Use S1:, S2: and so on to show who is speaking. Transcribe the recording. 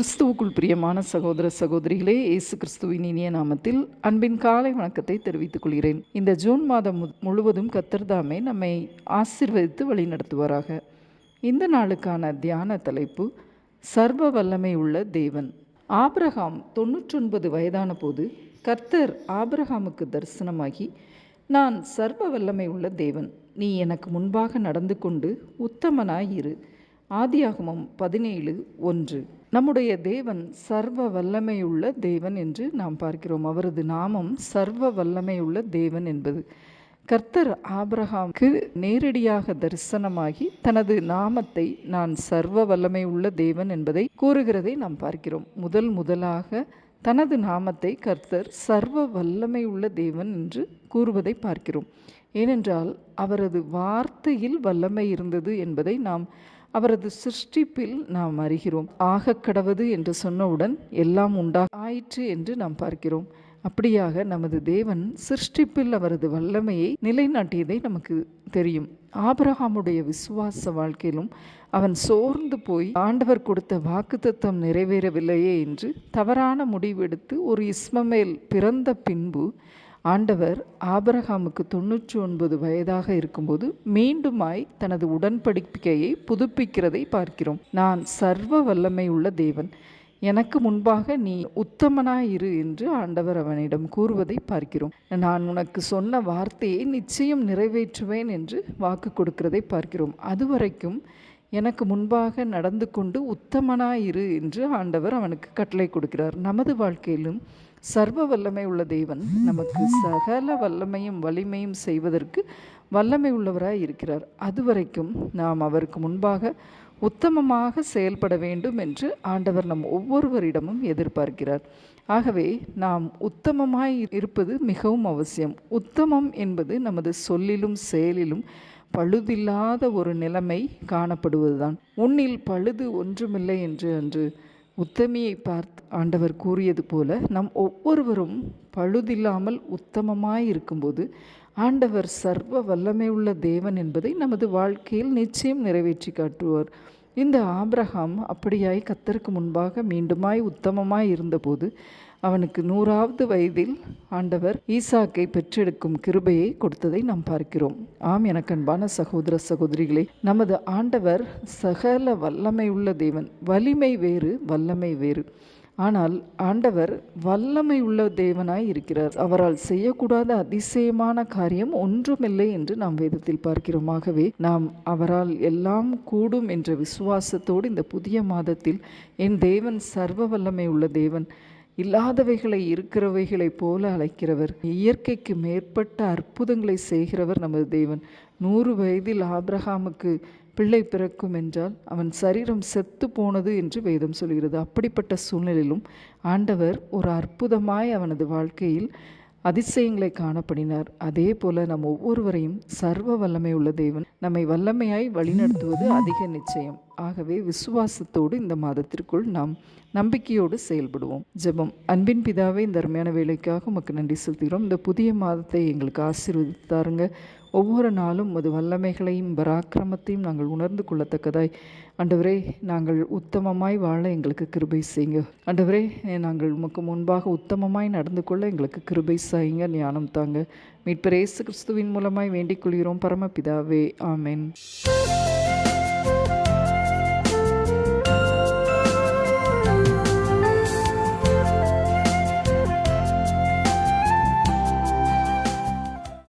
S1: கிறிஸ்துவுக்குள் பிரியமான சகோதர சகோதரிகளே இயேசு கிறிஸ்துவின் இனிய நாமத்தில் அன்பின் காலை வணக்கத்தை தெரிவித்துக் கொள்கிறேன். இந்த ஜூன் மாதம் மு- முழுவதும் கத்தர்தாமே நம்மை ஆசீர்வதித்து வழிநடத்துவாராக. இந்த நாளுக்கான தியான தலைப்பு சர்வ வல்லமை உள்ள தேவன். ஆபிரகாம் தொண்ணூற்றொன்பது வயதான போது கர்த்தர் ஆபிரகாமுக்கு தரிசனமாகி நான் சர்வ வல்லமை உள்ள தேவன். நீ எனக்கு முன்பாக நடந்து கொண்டு உத்தமனாயிரு ஆதியாகமம் பதினேழு ஒன்று. நம்முடைய தேவன் சர்வ வல்லமையுள்ள தேவன் என்று நாம் பார்க்கிறோம். அவரது நாமம் சர்வ வல்லமையுள்ள தேவன் என்பது. கர்த்தர் ஆபிரஹாமுக்கு நேரடியாக தரிசனமாகி தனது நாமத்தை நான் சர்வ வல்லமை உள்ள தேவன் என்பதை கூறுகிறதை நாம் பார்க்கிறோம். முதல் முதலாக தனது நாமத்தை கர்த்தர் சர்வ வல்லமை உள்ள தேவன் என்று கூறுவதை பார்க்கிறோம். ஏனென்றால் அவரது வார்த்தையில் வல்லமை இருந்தது என்பதை நாம் அவரது சிருஷ்டிப்பில் நாம் அறிகிறோம். ஆகக் கடவது என்று சொன்னவுடன் எல்லாம் உண்டா ஆயிற்று என்று நாம் பார்க்கிறோம். அப்படியாக நமது தேவன் சிருஷ்டிப்பில் அவரது வல்லமையை நிலைநாட்டியதை நமக்கு தெரியும். ஆபிரகாமுடைய விசுவாச வாழ்க்கையிலும் அவன் சோர்ந்து போய் ஆண்டவர் கொடுத்த வாக்குத்தத்தம் நிறைவேறவில்லையே என்று தவறான முடிவெடுத்து ஒரு இஸ்மமேல் பிறந்த பின்பு ஆண்டவர் ஆபரகாமுக்கு தொண்ணூற்றி ஒன்பது வயதாக இருக்கும்போது மீண்டுமாய் தனது உடன்படிக்கையை புதுப்பிக்கிறதை பார்க்கிறோம். நான் சர்வ வல்லமை உள்ள தேவன். எனக்கு முன்பாக நீ உத்தமனாய் இரு என்று ஆண்டவர் அவனிடம் கூறுவதை பார்க்கிறோம். நான் உனக்கு சொன்ன வார்த்தையை நிச்சயம் நிறைவேற்றுவேன் என்று வாக்கு கொடுக்கிறதை பார்க்கிறோம். அதுவரைக்கும் எனக்கு முன்பாக நடந்து கொண்டு உத்தமனாயிரு என்று ஆண்டவர் அவனுக்கு கட்டளை கொடுக்கிறார். நமது வாழ்க்கையிலும் சர்வ வல்லமை உள்ள தேவன் நமக்கு சகல வல்லமையும் வலிமையும் செய்வதற்கு வல்லமை உள்ளவராய் இருக்கிறார். அதுவரைக்கும் நாம் அவருக்கு முன்பாக உத்தமமாக செயல்பட வேண்டும் என்று ஆண்டவர் நம் ஒவ்வொருவரிடமும் எதிர்பார்க்கிறார். ஆகவே நாம் உத்தமமாய் இருப்பது மிகவும் அவசியம். உத்தமம் என்பது நமது சொல்லிலும் செயலிலும் பழுதில்லாத ஒரு நிலைமை காணப்படுவதுதான். உன்னில் பழுது ஒன்றுமில்லை என்று அன்று உத்தமியை பார்த்து ஆண்டவர் கூறியது போல நம் ஒவ்வொருவரும் பழுதில்லாமல் உத்தமமாய் இருக்கும்போது ஆண்டவர் சர்வ வல்லமை உள்ள தேவன் என்பதை நமது வாழ்க்கையில் நிச்சயம் நிறைவேற்றி காட்டுவார். இந்த ஆப்ரஹாம் அப்படியாய் கத்தருக்கு முன்பாக மீண்டுமாய் உத்தமமாய் இருந்தபோது அவனுக்கு நூறாவது வயதில் ஆண்டவர் ஈசாக்கை பெற்றெடுக்கும் கிருபையை கொடுத்ததை நாம் பார்க்கிறோம். ஆம் எனக்கன்பான சகோதர சகோதரிகளே நமது ஆண்டவர் சகல வல்லமை உள்ள தேவன் வலிமை வேறு வல்லமை வேறு. ஆனால் ஆண்டவர் வல்லமை உள்ள தேவனாய் இருக்கிறார். அவரால் செய்யக்கூடாத அதிசயமான காரியம் ஒன்றுமில்லை என்று நாம் வேதத்தில் பார்க்கிறோம். ஆகவே நாம் அவரால் எல்லாம் கூடும் என்ற விசுவாசத்தோடு இந்த புதிய மாதத்தில் என் தேவன் சர்வ வல்லமை உள்ள தேவன் இல்லாதவைகளை இருக்கிறவைகளைப் போல அழைக்கிறவர். இயற்கைக்கு மேற்பட்ட அற்புதங்களை செய்கிறவர் நமது தேவன். நூறு வயதில் ஆப்ரஹாமுக்கு பிள்ளை பிறக்கும் என்றால் அவன் சரீரம் செத்து போனது என்று வேதம் சொல்கிறது. அப்படிப்பட்ட சூழ்நிலையிலும் ஆண்டவர் ஒரு அற்புதமாய் அவனது வாழ்க்கையில் அதிசயங்களை காணப்படினார். அதே போல நம் ஒவ்வொருவரையும் சர்வ வல்லமை உள்ள தேவன் நம்மை வல்லமையாய் வழிநடத்துவது அதிக நிச்சயம். ஆகவே விசுவாசத்தோடு இந்த மாதத்திற்குள் நாம் நம்பிக்கையோடு செயல்படுவோம். ஜெபம். அன்பின் பிதாவே இந்த அருமையான வேலைக்காக உமக்கு நன்றி செலுத்துகிறோம். இந்த புதிய மாதத்தை எங்களுக்கு ஆசீர்வதித்து தாருங்க. ஒவ்வொரு நாளும் அது வல்லமைகளையும் பராக்கிரமத்தையும் நாங்கள் உணர்ந்து கொள்ளத்தக்கதாய் அண்டவரே நாங்கள் உத்தமமாய் வாழ எங்களுக்கு கிருபை செய்யுங்க. அண்டவரே நாங்கள் உமக்கு முன்பாக உத்தமமாய் நடந்து கொள்ள எங்களுக்கு கிருபை செய்யுங்க ஞானம் தாங்க. மீட்பர் இயேசு கிறிஸ்துவின் மூலமாய் வேண்டிக் கொள்கிறோம் பரமபிதாவே ஆமேன்.